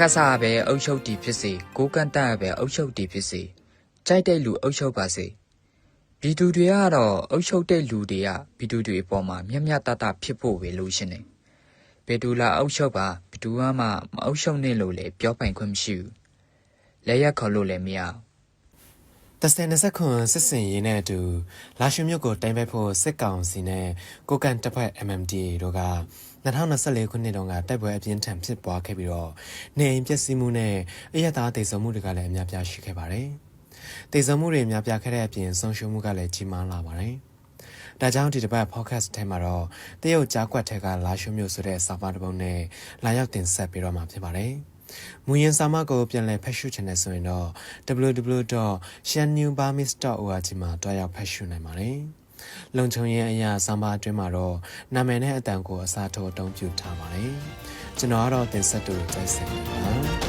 ကစားပဲအုပ်ချုပ်တီဖြစ်စေကိုကန့်တက်ပဲအုပ်ချုပ်တီဖြစ်စေကြိုက်တဲ့လူအုပ်ချုပ်ပါစေဘီသူတွေကတော့အုပ်ချုပ်တဲ့လူတွေကဘီသူတွေအပေါ်မှာမျက်မျက်တတဖြစ်ဖို့ပဲလို့ရှင်နေဘယ်သူလာအုပ်ချုပ်ပါဘယ်သူမှမအုပ်ချုပ်နေလို့လေပြောပိုင်ခွင့်မရှိဘူးလဲရက်ခေါ်လို့လည်းမရဘူး တစတဲ့20ခွန်စစ်စင်ရေးနဲ့အတူလာရှုမြို့ကိုတိုင်ပိုက်ဖို့စစ်ကောင်စီနဲ့ကိုကန်တပ်ဖွဲ့ MMDA တို့က2024ခုနှစ်တုန်းကတိုက်ပွဲအပြင်းထန်ဖြစ်ပွားခဲ့ပြီးတော့နေအိမ်ပျက်စီးမှုနဲ့အရက်သားဒေဆုံးမှုတွေကလည်းအများပြားရှိခဲ့ပါတယ်။ဒေဆုံးမှုတွေအများပြားခဲ့တဲ့အပြင်ဆုံးရှုံးမှုကလည်းကြီးမားလာပါတယ်။ဒါကြောင့်ဒီတစ်ပတ် podcast ထဲမှာတော့တရုတ်ကြားကွက်ထက်ကလာရှုမြို့ဆိုတဲ့စာပါတစ်ပုဒ်နဲ့လာရောက်တင်ဆက်ပေးတော့မှာဖြစ်ပါတယ်။ မူရင်စာမကိုပြန်လည်ဖတ်ရှုချင်တဲ့ဆိုရင်တော့ www.shanewburmese.org မှာတွားရောက်ဖတ်ရှုနိုင်ပါတယ်။လုံချုံရဲ့အရာစာမအတွင်းမှာတော့နာမည်နဲ့အတန်ကိုအစားထိုးအသုံးပြုထားပါတယ်။ကျွန်တော်ကတော့တင်ဆက်တူကြိုက်စင်ပါ။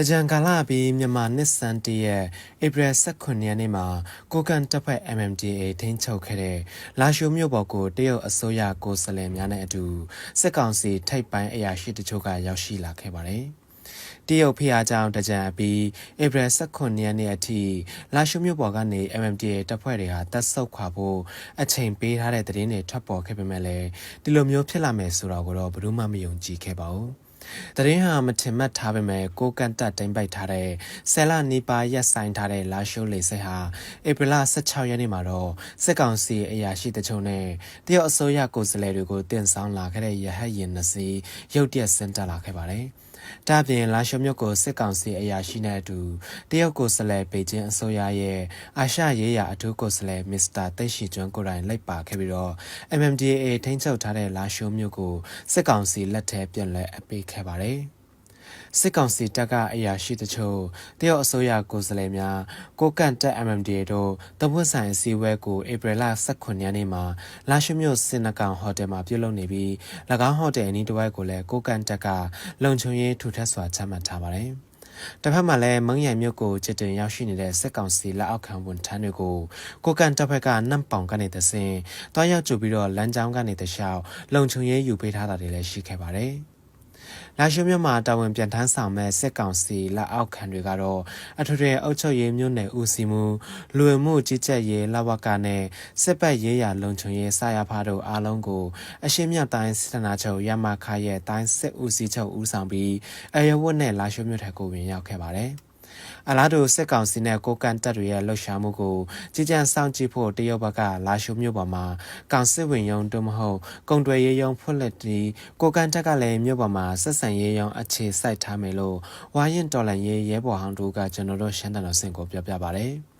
တကြံကာလပြီးမြန်မာနှစ်စန်တရဲ့ဧပြီ18ရက်နေ့မှာကိုကန်တပ်ဖွဲ့ MMDA ထိန်းချုပ်ခဲ့တဲ့လာရှိုမြို့ပေါ်ကိုတရုတ်အစိုးရကိုယ်စားလှယ်များနဲ့အတူစစ်ကောင်စီထိပ်ပိုင်းအရာရှိတချို့ကရောက်ရှိလာခဲ့ပါတယ်။တရုတ်ဖျားကြောင်တကြံအပြီးဧပြီ18ရက်နေ့အထိလာရှိုမြို့ပေါ်ကနေ MMDA တပ်ဖွဲ့တွေဟာတပ်ဆုတ်ခွာဖို့အချိန်ပေးထားတဲ့သတင်းတွေထွက်ပေါ်ခဲ့ပေမဲ့လည်းဒီလိုမျိုးဖြစ်လာမယ်ဆိုတော့ကတော့ဘယ်သူမှမယုံကြည်ခဲ့ပါဘူး။ တရင်ဟာမထင်မှတ်ထားပေမဲ့ကိုကန်တက်တိမ့်ပိုက်ထားတဲ့ဆယ်လနီပါရက်ဆိုင်ထားတဲ့လာရှိုးလေဆိပ်ဟာဧပြီလ16ရက်နေ့မှာတော့စစ်ကောင်စီအရာရှိတချို့နဲ့တရုတ်အစိုးရကိုယ်စားလှယ်တွေကိုတင်ဆောင်လာခဲ့တဲ့ရဟတ်ယာဉ်နှစ်စီးရုတ်တရက်ဆင်းတက်လာခဲ့ပါတယ်။ ဒါပြင်လာရှုံမြို့ကိုစစ်ကောင်စီအရာရှိနဲ့အတူတရုတ်ကိုယ်စားလှယ်ပေကျင်းအစိုးရရဲ့အာရှရေးရာအထူးကိုယ်စားလှယ်မစ္စတာတိတ်ရှိကျွန်းကိုယ်တိုင်လိုက်ပါခဲ့ပြီးတော့ MMDA ထိန်းချုပ်ထားတဲ့လာရှုံမြို့ကိုစစ်ကောင်စီလက်ထဲပြန်လည်အပေးခဲ့ပါတယ်။ စစ်ကောင်စီတပ်ကအရာရှိတချို့တရုတ်အစိုးရကိုယ်စားလှယ်များကိုကန့်တက် MMDA တို့တပွတ်ဆိုင်အစည်းအဝဲကိုဧပြီလ18ရက်နေ့မှာလာရှိမြို့စင်နကောင်ဟိုတယ်မှာပြုလုပ်နေပြီး၎င်းဟိုတယ်အနီးတစ်ဝိုက်ကိုလည်းကိုကန့်တက်ကလုံခြုံရေးထူထပ်စွာချမှတ်ထားပါတယ်။တစ်ဖက်မှာလည်းမုံရံမြို့ကိုจิตတင်ရောက်ရှိနေတဲ့စစ်ကောင်စီလက်အောက်ခံဝန်ထမ်းတွေကိုကိုကန်တပ်ဖက်ကနမ်ပောင်ကနေတဆင်တွားရောက်ကြပြီးတော့လမ်းကြောင်းကနေတခြားလုံခြုံရေးယူပေးထားတာတွေလည်းရှိခဲ့ပါတယ်။ လာရှိုမြို့မှာတာဝန်ပြန်ထမ်းဆောင်မဲ့စစ်ကောင်စီလက်အောက်ခံတွေကတော့အထွေထွေအုပ်ချုပ်ရေးမြို့နယ်ဦးစီးမှုလူဝင်မှုကြီးကြပ်ရေးလဝကနဲ့စစ်ပတ်ရေးရာလုံခြုံရေးစရဖားတို့အားလုံးကိုအရှင်းမြတိုင်းစစ်ဌာနချုပ်ရမခရဲ့တိုင်းစစ်ဦးစီးချုပ်ဦးဆောင်ပြီးအရဝတ်နဲ့လာရှိုမြို့ထက်ကိုဝင်ရောက်ခဲ့ပါတယ်။ အလားတူစစ်ကောင်စီနဲ့ကိုကန်တပ်တွေရဲ့လှုပ်ရှားမှုကိုကြီးကြံစောင့်ကြည့်ဖို့တရုတ်ဘက်ကလာရှိုမြို့ပေါ်မှာကောင်စစ်ဝင်ရုံတို့မဟုတ်ကုံတွယ်ရေးရုံဖွင့်လက်တီကိုကန်တပ်ကလည်းမြို့ပေါ်မှာဆက်ဆံရေးရုံအခြေစိုက်ထားမယ်လို့ဝါရင်တော်လန်ရေးရဲဘော်ဟောင်းတို့ကကျွန်တော်တို့ရှမ်းတတော်စင်ကိုပြောပြပါဗျ။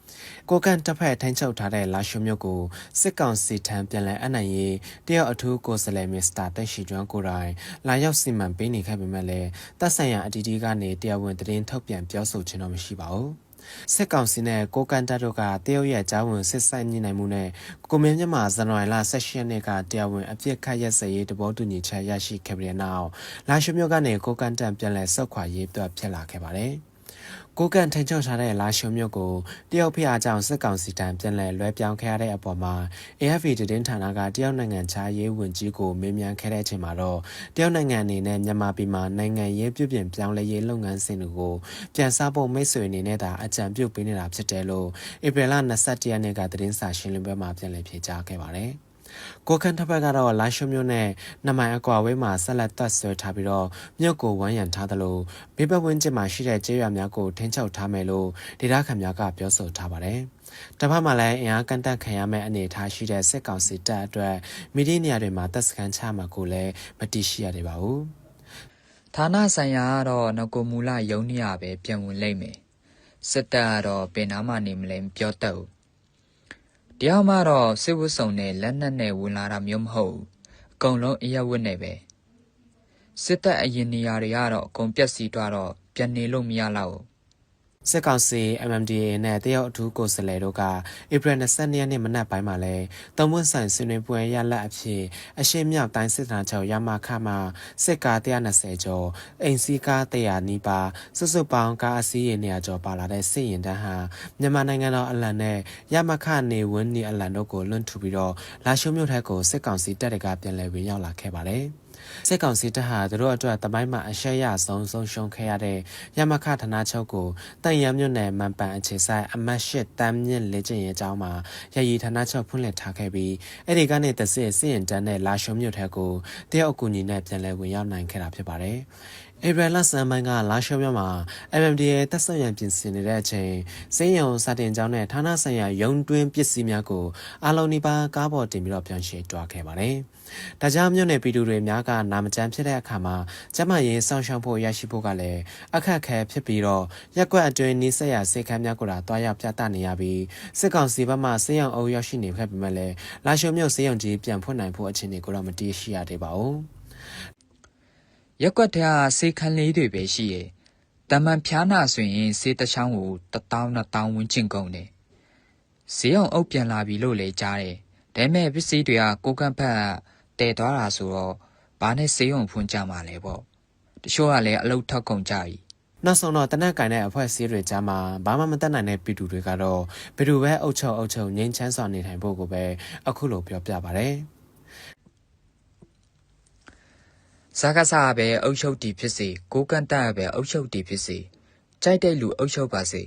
ကိုကန်တပ်ဖက်ထိုင်းချုပ်ထားတဲ့လာရှုမြို့ကိုစစ်ကောင်စီထံပြန်လည်အနိုင်ရေးတရုတ်အထူးကိုယ်စားလှယ်မစ္စတာတက်ရှိကျွမ်းကိုတိုင်လာရောက်စီမံပေးနေခဲ့ပေမဲ့လည်းတပ်ဆိုင်ရာအတီးတီးကနေတရားဝင်သတင်းထုတ်ပြန်ပြောဆိုခြင်းတော့မရှိပါဘူး။စစ်ကောင်စီနဲ့ကိုကန်တက်တို့ကတရုတ်ရဲ့ကြားဝင်စစ်ဆိုင်ညှိနှိုင်မှုနဲ့ကိုမင်းမြတ်မှာဇန်နဝါရီလ16ရက်နေ့ကတရားဝင်အပြစ်ခတ်ရက်စရေးတဘောတူညီချက်ရရှိခဲ့ပြီးတဲ့နောက်လာရှုမြို့ကနေကိုကန်တက်ပြန်လည်ဆုတ်ခွာရေးပြဖြစ်လာခဲ့ပါတယ်။ ကိုကန်ထိန်ချုပ်ထားတဲ့လာရှုံမြို့ကိုတရုတ်ဖျားကြောင့်စစ်ကောင်စီတံပြန်လည်လွှဲပြောင်းခဲ့ရတဲ့အပေါ်မှာ AFP သတင်းဌာနကတရုတ်နိုင်ငံခြားရေးဝန်ကြီးကိုမေးမြန်းခဲ့တဲ့အချိန်မှာတော့တရုတ်နိုင်ငံအနေနဲ့မြန်မာပြည်မှာနိုင်ငံရေးပြုပြင်ပြောင်းလဲရေးလုပ်ငန်းစဉ်တွေကိုပြန်စားဖို့မိတ်ဆွေအနေနဲ့သာအကြံပြုပေးနေတာဖြစ်တယ်လို့ဧပြီလ22ရက်နေ့ကသတင်းစာရှင်းလင်းပွဲမှာပြန်လည်ဖြေကြားခဲ့ပါတယ်။ ကိုကန်ထဘက်ကတော့လာရှုမြို့နဲ့နမိုင်အကွာဝေးမှာဆက်လက်သက်ဆွဲထားပြီးတော့မြို့ကိုဝန်းရံထားသလိုဘေးပတ်ဝန်းကျင်မှာရှိတဲ့ကျေးရွာများကိုထိန်းချုပ်ထားမယ်လို့ဒေသခံများကပြောဆိုထားပါတယ်။တပတ်မှလည်းအင်အားကန်တက်ခံရမယ့်အနေအထားရှိတဲ့စစ်ကောင်စီတပ်အတွက်မိဒီနေရာတွေမှာတပ်စခန်းချမှာကိုလည်းမတိရှိရသေးပါဘူး။ဌာနဆိုင်ရာကတော့ငကိုမူလယုံနေရပဲပြန်ဝင်လိမ့်မယ်စစ်တပ်ကတော့ဘယ်နာမှနေမလဲမပြောတတ်ဘူး တရားမှတော့စစ်ဝတ်စုံနဲ့လက်နက်နဲ့ဝင်လာတာမျိုးမဟုတ်ဘူးအကုန်လုံးအရက်ဝတ်နဲ့ပဲစစ်တပ်အရင်နေရာတွေကတော့အကုန်ပြက်စီးသွားတော့ပြန်နေလို့မရတော့ဘူး စစ်ကောင်စီ MMDA နဲ့တရုတ်အထူးကိုယ်စားလှယ်တို့ကဧပြီ22ရက်နေ့မနက်ပိုင်းမှာလဲတုံးမွန်းဆိုင်ဆွေးနွေးပွဲရလတ်အဖြစ်အရှေ့မြောက်တိုင်းစစ်ဌာနချုပ်ရမခမှာစစ်ကား120ကျော်အိမ်စီးကား100နီးပါးစုစုပေါင်းကားအစီးရေ200ကျော်ပါလာတဲ့စစ်ရင်တန်းဟာမြန်မာနိုင်ငံတော်အလံနဲ့ရမခနေဝင်းနေအလံတို့ကိုလွန့်ထူပြီးတော့လာရှုံမြို့ထက်ကိုစစ်ကောင်စီတပ်တွေကပြန်လည်ဝင်ရောက်လာခဲ့ပါတယ်။ စစ်ကောင်စီတပ်ဟာသူတို့အတွက်တမိုင်းမှာအရှက်ရဆုံးဆုံးရှုံးခဲ့ရတဲ့ရမခဌာနချုပ်ကိုတန်ရမြို့နယ်မန်ပန်အခြေဆိုင်အမတ်၈တမ်းမြင့်လေ့ကျင့်ရေးကျောင်းမှာရည်ရည်ဌာနချုပ်ဖွင့်လှစ်ထားခဲ့ပြီးအဲ့ဒီကနေတစစ်စစ်ရင်တန်းနဲ့လာရှုံမြို့ထက်ကိုတရုတ်အကူအညီနဲ့ပြန်လည်ဝင်ရောက်နိုင်ခဲ့တာဖြစ်ပါတယ်။ ဧပြီလဆန်းပိုင်းကလာရှုံမြို့မှာ MMDA တပ်ဆက်ရန်ပြင်ဆင်နေတဲ့အချိန်စင်းရုံစာတင်ကျောင်းနဲ့ဌာနဆိုင်ရာရုံတွင်းပစ္စည်းများကိုအလုံးနီးပါးကားပေါ်တင်ပြီးတော့ပြန်ရှင်းတွားခဲ့ပါတယ်။ဒါကြောင့်မြို့နယ်ပြည်သူတွေများကနာမကျန်းဖြစ်တဲ့အခါမှာကျမရေးစောင့်ရှောက်ဖို့ရရှိဖို့ကလည်းအခက်အခဲဖြစ်ပြီးတော့ရက်ကွက်အတွင်းနီးစက်ရစေခမ်းများကိုသာတွားရောက်ပြသနေရပြီးစစ်ကောင်စီဘက်မှစေယုံအုပ်ရောက်ရှိနေခဲ့ပေမဲ့လည်းလာရှုံမြို့စေယုံကြီးပြန်ဖွင့်နိုင်ဖို့အခြေအနေကိုတော့မတည်ရှိရသေးပါဘူး။ ရက်ကွက်ထဲကစေခန်းလေးတွေပဲရှိရဲ့တမန်ဖျားနာဆိုရင်စေတချောင်းကို1000 2000ဝန်းကျင်ကုန်တယ်ဈေးအောင်အုပ်ပြန်လာပြီလို့လည်းကြားတယ်ဒါပေမဲ့ပစ္စည်းတွေကကိုကန့်ဖက်တဲသွားတာဆိုတော့ဘာနဲ့ဈေးအောင်ဖွင့်ကြမှာလဲပေါ့တချို့ကလည်းအလုတ်ထောက်ကုန်ကြပြီနောက်ဆုံးတော့တနက်ကင်တဲ့အဖွဲ့အစည်းတွေကြားမှာဘာမှမတတ်နိုင်တဲ့ပြည်သူတွေကတော့ဘယ်သူပဲအုပ်ချုပ်အုပ်ချုပ်ငြိမ်းချမ်းစွာနေထိုင်ဖို့ကိုပဲအခုလိုပြောပြပါဗျ။ စကားစားပဲအုပ်ချုပ်တီဖြစ်စေကိုကန့်တက်ပဲအုပ်ချုပ်တီဖြစ်စေကြိုက်တဲ့လူအုပ်ချုပ်ပါစေ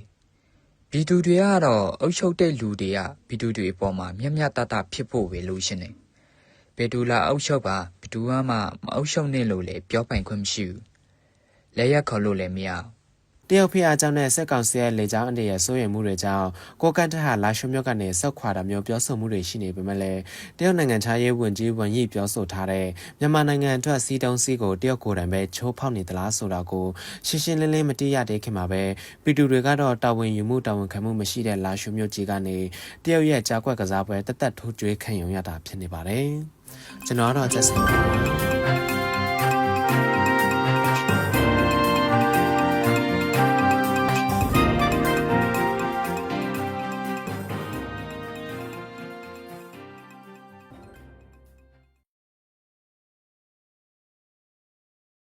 ဘီသူတွေကတော့အုပ်ချုပ်တဲ့လူတွေကဘီသူတွေအပေါ်မှာမျက်မျက်တတဖြစ်ဖို့ပဲလို့ရှင်တယ်ဘယ်သူလာအုပ်ချုပ်ပါဘယ်သူမှမအုပ်ချုပ်နဲ့လို့လည်းပြောပိုင်ခွင့်မရှိဘူးလက်ရက်ခေါ်လို့လည်းမရဘူး တရုတ်ဖိအားကြောင့်နဲ့စက်ကောင်စီရဲ့လေကြောင်းအန်တရဲ့စိုးရိမ်မှုတွေကြောင့်ကိုကန်တဟာလာရှုမြို့ကနေဆောက်ခွာတာမျိုးပြောဆိုမှုတွေရှိနေပေမဲ့လည်းတရုတ်နိုင်ငံခြားရေးဝန်ကြီးဝန်ကြီးပြောဆိုထားတဲ့မြန်မာနိုင်ငံအတွက်စီတုံးစီကိုတရုတ်ကိုယ်တိုင်ပဲချိုးဖောက်နေသလားဆိုတာကိုရှင်းရှင်းလင်းလင်းမတိရတဲ့ခင်မှာပဲပီတူတွေကတော့တာဝန်ယူမှုတာဝန်ခံမှုမရှိတဲ့လာရှုမြို့ကြီးကနေတရုတ်ရဲ့ကြားကွက်ကစားပွဲတက်တက်ထိုးကျွေးခံရုံရတာဖြစ်နေပါတယ်ကျွန်တော်ကတော့ချက်စင်ပါ